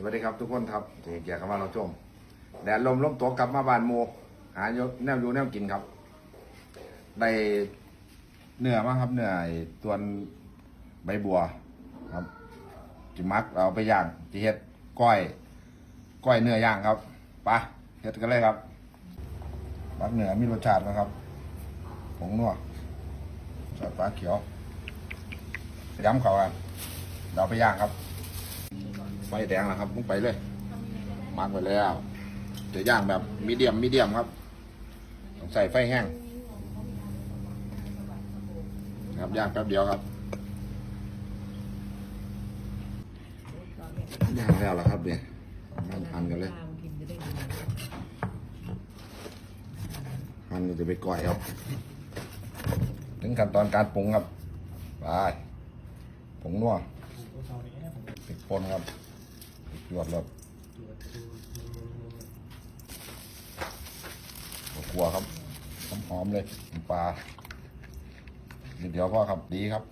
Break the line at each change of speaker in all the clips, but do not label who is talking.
สวัสดีครับทุกคนครับที่ให้เกียรติเข้ามาเราชมแดดลมล้มตัวกลับมาบ้านโมหาอยู่แนวอยู่แนวกินครับ ได้เนื้อมาครับเนื้อไอตัวใบบัวครับจิมักเอาไปย่างจิเฮ็ดก้อยก้อยเนื้อย่างครับไปะเฮ็ดกันเลยครับมักเนื้อมีรสชาตินะครับผงนัวชาติปลาเขียวย้ำเขาอะเดี๋ยวเอาไปย่างครับ ไฟแดงแล้วครับมุกไปเลยมักไปแล้ว จะย่างแบบมีเดียมมีเดียมครับต้องใส่ไฟแห้งครับย่างแป๊บเดียวครับย่างแล้วล่ะครับเนี่ยมันหั่นกันเลยหั่นจะไปก่อยครับ ถึงขั้นตอนการปรุงครับไปผงนัวพริกป่นครับ พริกหยวดรสครัวครับหอมๆเลยปลาเดี๋ยวพ่อครับดีครับ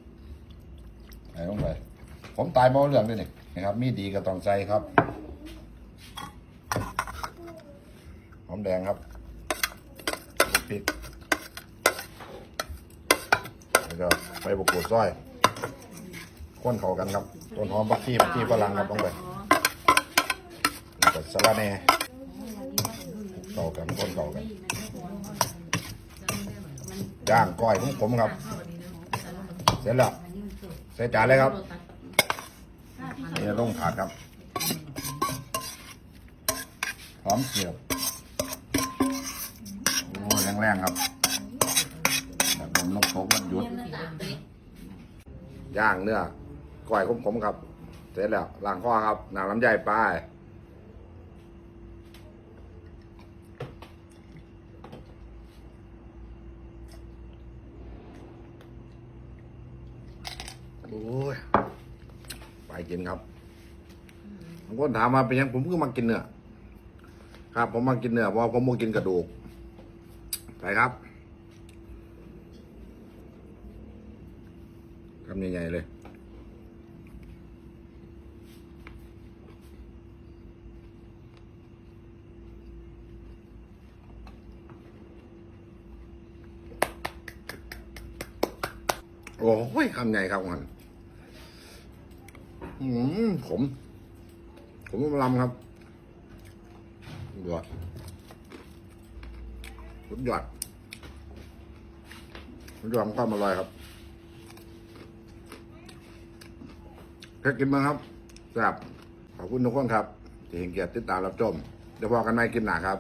ใส่ลงไปผมตายบ่เรื่องด้วยนี่นะครับ มีดีก็ต้องใส่ครับหอมแดงครับพริกแล้วก็ใบบุกโขดซอย ข้นเข้ากันครับ ต้นหอมปักชีปักชีฝรั่งครับลงไป สะระแหน่เข้ากันข้นเข้ากันย่างก้อยของผมครับ เสร็จแล้วใส่จานเลยครับนี่ลงถาดครับพร้อมเสียบโอ้แรงๆครับแบบผมนกตกมันหยุดย่างเนื้อก้อยขมๆครับ เสร็จแล้วล้างข้อครับน้ำลำไยไป โอ้ยไปกินครับบางคนถามมาเป็นยังผมก็มากินเนื้อครับ ผมมากินเนื้อเพราะว่าผมมากินกระดูกไปครับคำใหญ่ๆเลยโอ้ยคำใหญ่ครับมัน อืมผมผมมาลำครับยอดสุดยอดสุดยอดความอร่อยครับแค่กินมาครับแซ่บขอบคุณทุกคนครับ ที่เห็นเกียรติติดตามรับชมเดี๋ยวพอกันใหม่คลิปหนาครับ